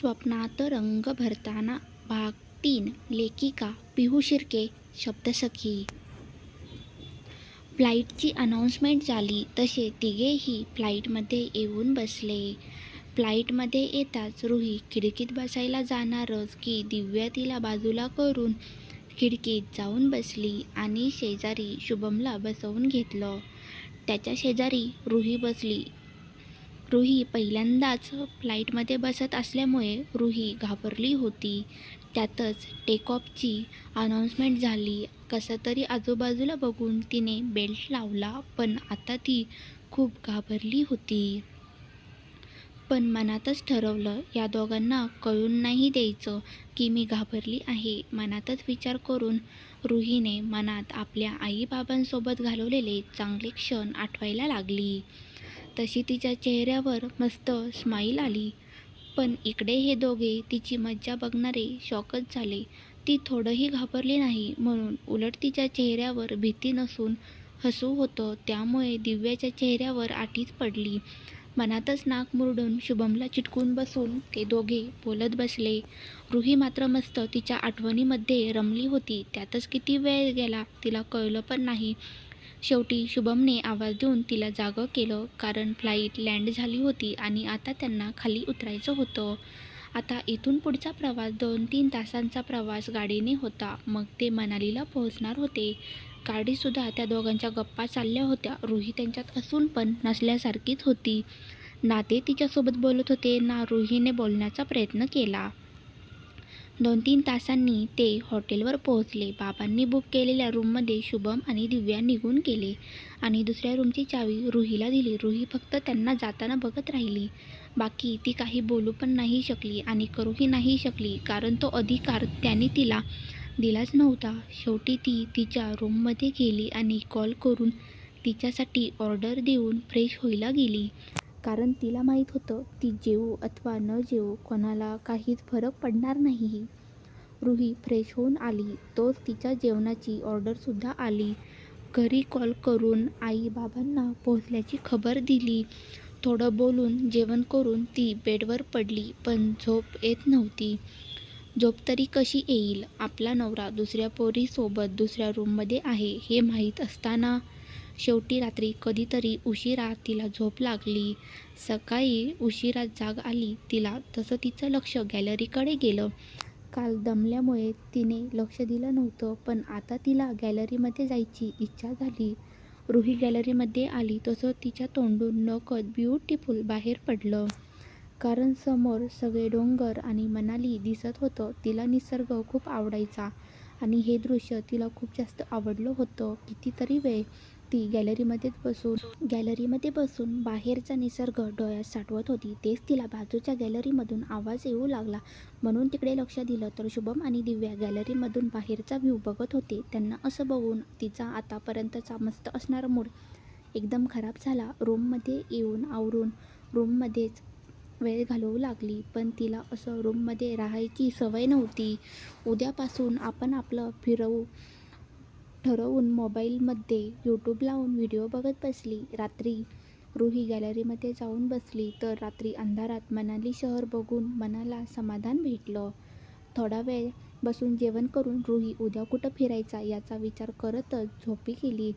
स्वप्नात रंग भरताना भाग तीन लेखिका पिहू शिर्के शब्दसखी. फ्लाईटची अनाऊन्समेंट झाली तसे तिघेही फ्लाईटमध्ये येऊन बसले. फ्लाईटमध्ये येताच रुही खिडकीत बसायला जाणारच की दिव्या तिला बाजूला करून खिडकीत जाऊन बसली आणि शेजारी शुभमला बसवून घेतलं. त्याच्या शेजारी रुही बसली. रुही पहिल्यांदाच फ्लाईटमध्ये बसत असल्यामुळे रुही घाबरली होती. त्यातच टेकऑफची अनाऊन्समेंट झाली. कसं तरी आजूबाजूला बघून तिने बेल्ट लावला पण आता ती खूप घाबरली होती. पण मनातच ठरवलं या दोघांना कळून नाही द्यायचं की मी घाबरली आहे. मनातच विचार करून रुहीने मनात आपल्या आईबाबांसोबत घालवलेले चांगले क्षण आठवायला लागली. तशी तिच्या चेहऱ्यावर मस्त स्माईल आली. पण इकडे हे दोघे तिची मज्जा बघणारे शॉकच झाले. ती थोडंही घाबरली नाही म्हणून उलट तिच्या चेहऱ्यावर भीती नसून हसू होतं. त्यामुळे दिव्याच्या चेहऱ्यावर आठीच पडली. मनातच नाक मुरडून शुभमला चिटकून बसून ते दोघे बोलत बसले. रुही मात्र मस्त तिच्या आठवणीमध्ये रमली होती. त्यातच किती वेळ गेला तिला कळलं पण नाही. शेवटी शुभमने आवाज देऊन तिला जागं केलं कारण फ्लाईट लँड झाली होती आणि आता त्यांना खाली उतरायचं होतं. आता इथून पुढचा प्रवास दोन तीन तासांचा प्रवास गाडीने होता. मग ते मनालीला पोहोचणार होते. गाडीसुद्धा त्या दोघांच्या गप्पा चालल्या होत्या. रुही त्यांच्यात असून पण नसल्यासारखीच होती. ना ते तिच्यासोबत बोलत होते. ना रुहीने बोलण्याचा प्रयत्न केला. दोन तीन तासांनी ते हॉटेलवर पोहोचले. बाबांनी बुक केलेल्या रूममध्ये शुभम आणि दिव्या निघून गेले आणि दुसऱ्या रूमची चावी रुहीला दिली. रुही फक्त त्यांना जाताना बघत राहिली. बाकी ती काही बोलू पण नाही शकली आणि करूही नाही शकली कारण तो अधिकार त्याने तिला दिलाच नव्हता. शेवटी ती तिच्या रूममध्ये गेली आणि कॉल करून तिच्यासाठी ऑर्डर देऊन फ्रेश होईला गेली. कारण तिला माहीत होतं ती जेवू अथवा न जेवू कोणाला काहीच फरक पडणार नाही. रुही फ्रेश होऊन आली. तोच तिच्या जेवणाची ऑर्डरसुद्धा आली. घरी कॉल करून आई बाबांना पोहोचल्याची खबर दिली. थोडं बोलून जेवण करून ती बेडवर पडली पण झोप येत नव्हती. झोप तरी कशी येईल? आपला नवरा दुसऱ्या पोरीसोबत दुसऱ्या रूममध्ये आहे हे माहीत असताना शेवटी रात्री कधीतरी उशिरा तिला झोप लागली. सकाळी उशिरा जाग आली. तिला तसं तिचं लक्ष गॅलरीकडे गेलं. काल दमल्यामुळे तिने लक्ष दिलं नव्हतं पण आता तिला गॅलरीमध्ये जायची इच्छा झाली. रुही गॅलरीमध्ये आली तसं तिच्या तोंडून नकद ब्युटिफुल बाहेर पडलं. कारण समोर सगळे डोंगर आणि मनाली दिसत होतं. तिला निसर्ग खूप आवडायचा आणि हे दृश्य तिला खूप जास्त आवडलं होतं. कितीतरी वेळ ती गॅलरीमध्येच बसून गॅलरीमध्ये बसून बाहेरचा निसर्ग डोळ्यात साठवत होती. तेच तिला बाजूच्या गॅलरीमधून आवाज येऊ लागला. म्हणून तिकडे लक्ष दिलं तर शुभम आणि दिव्या गॅलरीमधून बाहेरचा व्ह्यू बघत होते. त्यांना असं बघून तिचा आतापर्यंतचा मस्त असणारा मूड एकदम खराब झाला. रूममध्ये येऊन आवरून रूममध्येच वेळ घालवू लागली पण तिला असं रूममध्ये राहायची सवय नव्हती. उद्यापासून आपण आपलं फिरवू ठरवून मोबाईलमध्ये यूट्यूब लावून व्हिडिओ बघत बसली. रात्री रुही गॅलरीमध्ये जाऊन बसली तर रात्री अंधारात मनाली शहर बघून मनाला समाधान भेटलं. थोडा वेळ बसून जेवण करून रुही उद्या कुठं फिरायचा याचा विचार करतच झोपी गेली.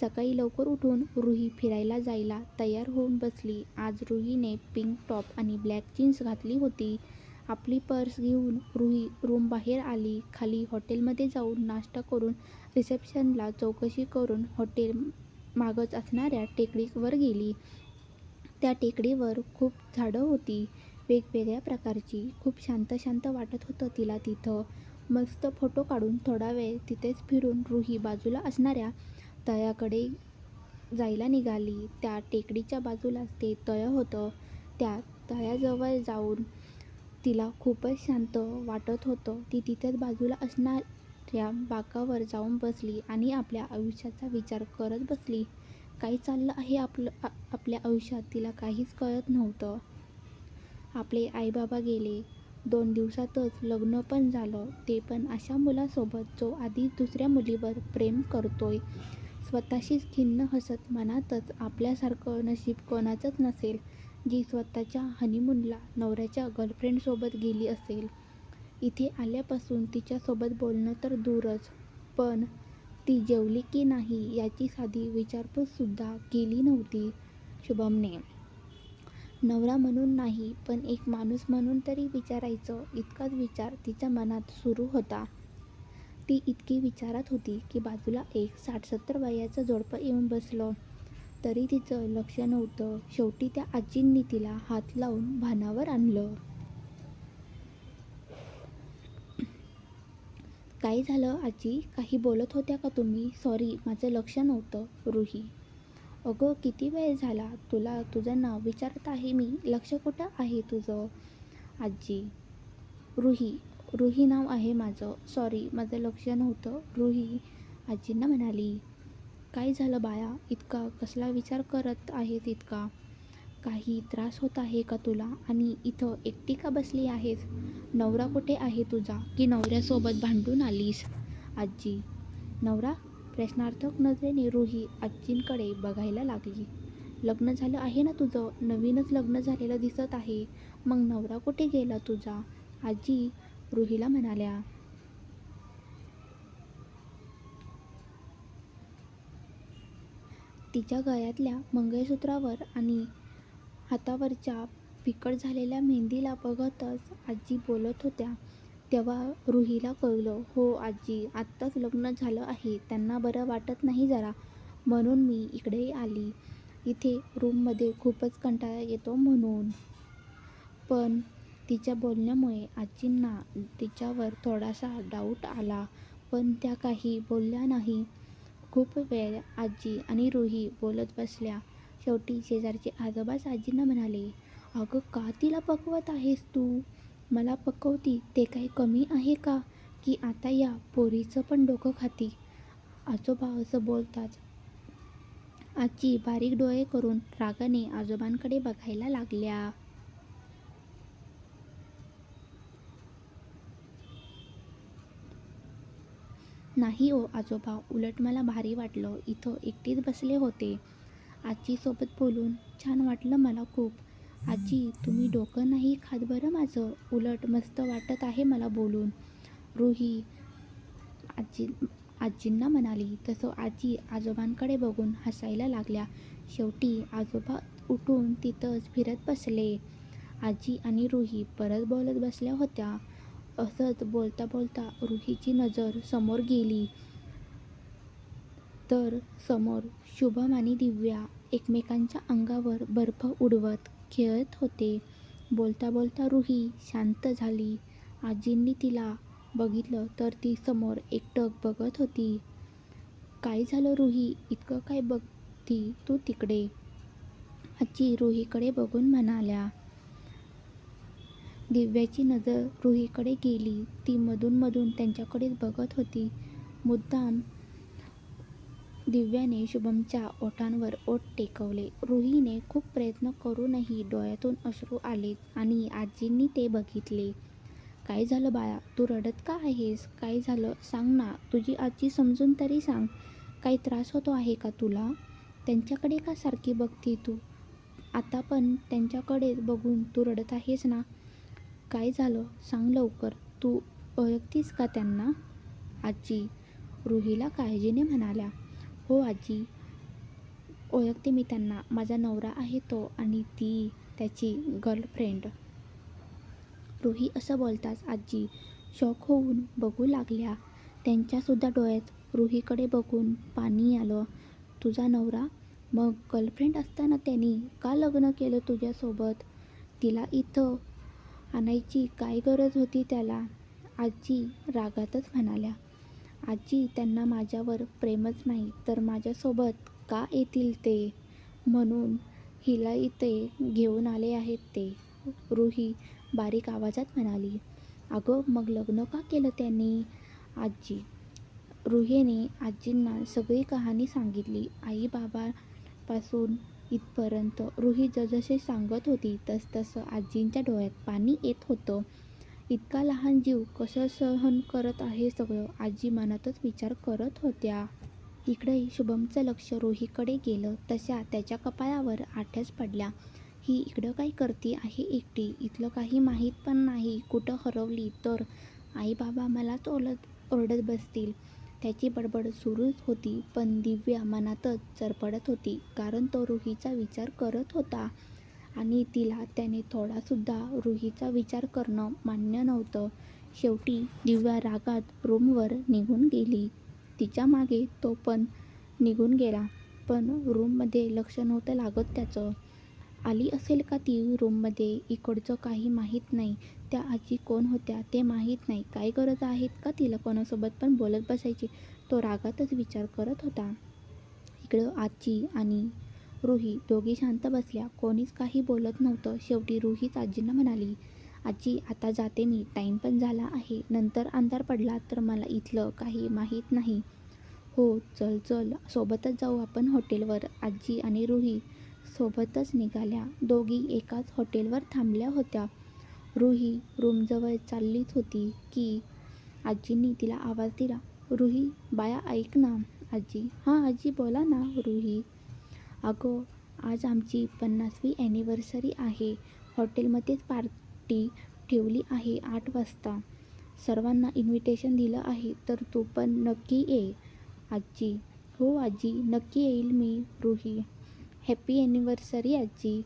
सकाळी लवकर उठून रुही फिरायला जायला तयार होऊन बसली. आज रुहीने पिंक टॉप आणि ब्लॅक जीन्स घातली होती. आपली पर्स घेऊन रुही रूम बाहेर आली. खाली हॉटेलमध्ये जाऊन नाश्ता करून रिसेप्शनला चौकशी करून हॉटेल मागच असणाऱ्या टेकडीवर गेली. त्या टेकडीवर खूप झाडं होती. वेगवेगळ्या प्रकारची. खूप शांत शांत वाटत होतं तिला तिथं. मस्त फोटो काढून थोडा वेळ तिथेच फिरून रुही बाजूला असणाऱ्या तळ्याकडे जायला निघाली. त्या टेकडीच्या बाजूलाच ते तळं होतं. त्या तळ्याजवळ जाऊन तिला खूपच शांत वाटत होतं. ती तिथेच बाजूला असणाऱ्या बाकावर जाऊन बसली आणि आपल्या आयुष्याचा विचार करत बसली. काय चाललं आहे आपलं आपल्या आयुष्यात तिला काहीच कळत नव्हतं. आपले आईबाबा गेले. दोन दिवसातच लग्न पण झालं. ते पण अशा मुलासोबत जो आधी दुसऱ्या मुलीवर प्रेम करतोय. स्वतःशीच खिन्न हसत मनातच आपल्यासारखं नशीब कोणाचंच नसेल. जी स्वतःच्या हनीमूनला नवऱ्याच्या गर्लफ्रेंडसोबत गेली असेल. इथे आल्यापासून तिच्यासोबत बोलणं तर दूरच, पण ती जेवली की नाही याची साधी विचारपूससुद्धा केली नव्हती शुभमने. नवरा म्हणून नाही, पण एक माणूस म्हणून तरी विचारायचं इतकाच विचार तिच्या मनात सुरू होता. ती इतकी विचारात होती की बाजूला एक साठ-सत्तर वयाचं जोडपं येऊन बसलं, तरी तिचं लक्ष नव्हतं. शेवटी त्या आजींनी तिला हात लावून भानावर आणलं. काय झालं आजी? काही बोलत होत्या का तुम्ही? सॉरी, माझं लक्ष नव्हतं. रुही अगं, किती वेळ झाला? तुला तुझं नाव विचारत आहे मी. लक्ष कुठं आहे तुझं? आजी रुही रुही नाव आहे माझं. सॉरी, माझं लक्ष नव्हतं. रुही आजींना म्हणाली. काय झालं बाया इतका कसला विचार करत आहेस इतका? काही त्रास होत आहे का तुला? आणि इथं एकटी का बसली आहेस? नवरा कुठे आहे तुझा? की नवऱ्यासोबत भांडून आलीस? आजी नवरा? प्रश्नार्थक नजरेने रुही आजींकडे बघायला लागली. लग्न झालं आहे ना तुझं? नवीनच लग्न झालेलं दिसत आहे. मग नवरा कुठे गेला तुझा? आजी रुहीला म्हणाल्या. तिच्या गळ्यातल्या मंगळसूत्रावर आणि हातावरच्या फिकट झालेल्या मेहंदीला बघतच आजी बोलत होत्या. तेव्हा रुहीला कळलं. हो आजी, आत्ताच लग्न झालं आहे. त्यांना बरं वाटत नाही जरा, म्हणून मी इकडे आली. इथे रूममध्ये खूपच कंटाळा येतो म्हणून. पण तिच्या बोलण्यामुळे आजींना तिच्यावर थोडासा डाऊट आला, पण त्या काही बोलल्या नाही. खूप वेळ आजी आणि रुही बोलत बसल्या. शेवटी शेजारचे आजोबाच आजींना म्हणाले. अगं, का तिला पकवत आहेस तू? मला पकवती ते काही कमी आहे का? की आता या पोरीचं पण डोकं खाती? आजोबा असं बोलताच आजी बारीक डोळे करून रागाने आजोबांकडे बघायला लागल्या. नाही ओ आजोबा, उलट मला भारी वाटलं. इथं एकटीच बसले होते. आजीसोबत बोलून छान वाटलं मला खूप. आजी, तुम्ही डोकं नाही खात बरं माझं. उलट मस्त वाटत आहे मला बोलून. रुही आजी आजींना म्हणाली. तसं आजी आजोबांकडे बघून हसायला लागल्या. शेवटी आजोबा उठून तिथंच फिरत बसले. आजी आणि रुही परत बोलत बसल्या होत्या. असंच बोलता बोलता रुहीची नजर समोर गेली, तर समोर शुभम आणि दिव्या एकमेकांच्या अंगावर बर्फ उडवत खेळत होते. बोलता बोलता रुही शांत झाली. आजींनी तिला बघितलं तर ती समोर एकटक बघत होती. काय झालं रुही? इतकं काय बघती तू तिकडे? आजी रुहीकडे बघून म्हणाल्या. दिव्याची नजर रुहीकडे गेली. ती मधूनमधून त्यांच्याकडेच बघत होती. मुद्दाम दिव्याने शुभमच्या ओठांवर ओठ टेकवले. रुहीने खूप प्रयत्न करूनही डोळ्यातून अश्रू आले आणि आजींनी ते बघितले. काय झालं बाळा? तू रडत का आहेस? काय झालं सांग ना. तुझी आजी समजून तरी सांग. काही त्रास होतो आहे का तुला? त्यांच्याकडे का सारखी बघती तू? आता पण त्यांच्याकडेच बघून तू रडत आहेस ना? काय झालं सांग लवकर. तू ओळखतीस का त्यांना? आजी रुहीला काळजीने म्हणाल्या. हो आजी, ओळखते मी त्यांना. माझा नवरा आहे तो आणि ती त्याची गर्लफ्रेंड. रुही असं बोलताच आजी शॉक होऊन बघू लागल्या. त्यांच्यासुद्धा डोळ्यात रुहीकडे बघून पाणी आलं. तुझा नवरा? मग गर्लफ्रेंड असताना त्यांनी का लग्न केलं तुझ्यासोबत? तिला इथं आणायची काय गरज होती त्याला? आजी रागातच म्हणाल्या. आजी त्यांना माझ्यावर प्रेमच नाही तर माझ्यासोबत का येतील ते? म्हणून हिला इथे घेऊन आले आहेत ते, रुही बारीक आवाजात म्हणाली. अगं, मग लग्न का केलं त्यांनी? आजी रुहीने आजींना सगळी कहाणी सांगितली. आई बाबापासून इथपर्यंत. रुही जसजसे सांगत होती तसतसं आजींच्या डोळ्यात पाणी येत होतं. इतका लहान जीव कसं सहन करत आहे सगळं? आजी मनातच विचार करत होत्या. इकडे शुभमचं लक्ष रोहीकडे गेलं तशा त्याच्या कपाळावर आठ्याच पडल्या. ही इकडं काय करते आहे एकटी इथलं काही माहीत पण नाही कुठं हरवली तर आई बाबा मलाच ओलत ओरडत बसतील त्याची बडबड सुरूच होती पण दिव्या मनातच चरपडत होती कारण तो रुहीचा विचार करत होता. आणि तिला त्याने थोडासुद्धा रुहीचा विचार करणं मान्य नव्हतं. शेवटी दिव्या रागात रूमवर निघून गेली. तिच्यामागे तो पण निघून गेला पण रूममध्ये लक्ष नव्हतं लागत त्याचं. आली असेल का ती रूममध्ये? इकडचं काही माहीत नाही. त्या आजी कोण होत्या ते माहीत नाही. काय गरज आहेत का तिला कोणासोबत पण बोलत बसायची? तो रागातच विचार करत होता. इकडं आजी आणि रुही दोघी शांत बसल्या. कोणीच काही बोलत नव्हतं. शेवटी रुहीच आजींना म्हणाली आजी आता जाते मी. टाईम पण झाला आहे. नंतर अंधार पडला तर मला इथलं काही माहीत नाही. हो चल चल. सोबतच जाऊ आपण हॉटेलवर. आजी आणि रुही सोबतच निघाल्या. दोघी एकाच हॉटेलवर थांबल्या होत्या. रुही रूमजवळ चाललीच होती की आजींनी तिला आवाज दिला रुही बाया ऐक ना आजी. हां आजी बोला ना रुही. अगं आज आमची पन्नासवी ॲनिव्हर्सरी आहे. हॉटेलमध्येच पार्टी ठेवली आहे आठ वाजता. सर्वांना इन्व्हिटेशन दिलं आहे तर तू पण नक्की ये. आजी. हो आजी नक्की येईल मी रुही. हॅपी ॲनिव्हर्सरी आजी.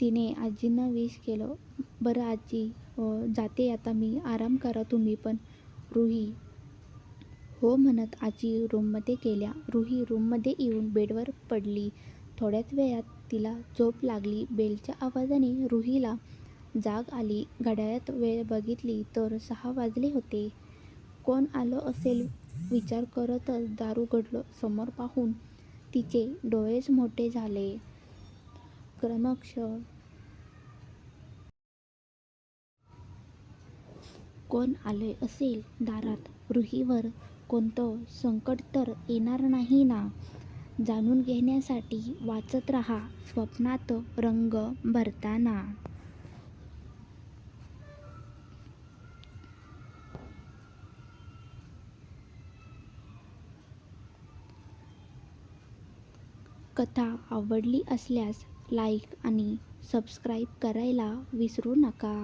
तिने आजींना विश केलं. बरं आजी. जाते आता मी. आराम करा तुम्ही पण. रुही. हो म्हणत आजी रूममध्ये गेल्या. रुही रूममध्ये येऊन बेडवर पडली. थोड्याच वेळात तिला झोप लागली. बेलच्या आवाजाने रुहीला जाग आली. घड्याळात वेळ बघितली तर सहा वाजले होते. कोण आलं असेल? विचार करतच दारू घडलं समोर पाहून. तिचे डोळेच मोठे झाले. क्रमक्ष. कोण आले असेल दारात? रुहीवर कोणतं संकट तर येणार नाही ना? जाणून घेण्यासाठी वाचत रहा स्वप्नात रंग भरताना. कथा आवडली असल्यास लाईक आणि सबस्क्राईब करायला विसरू नका.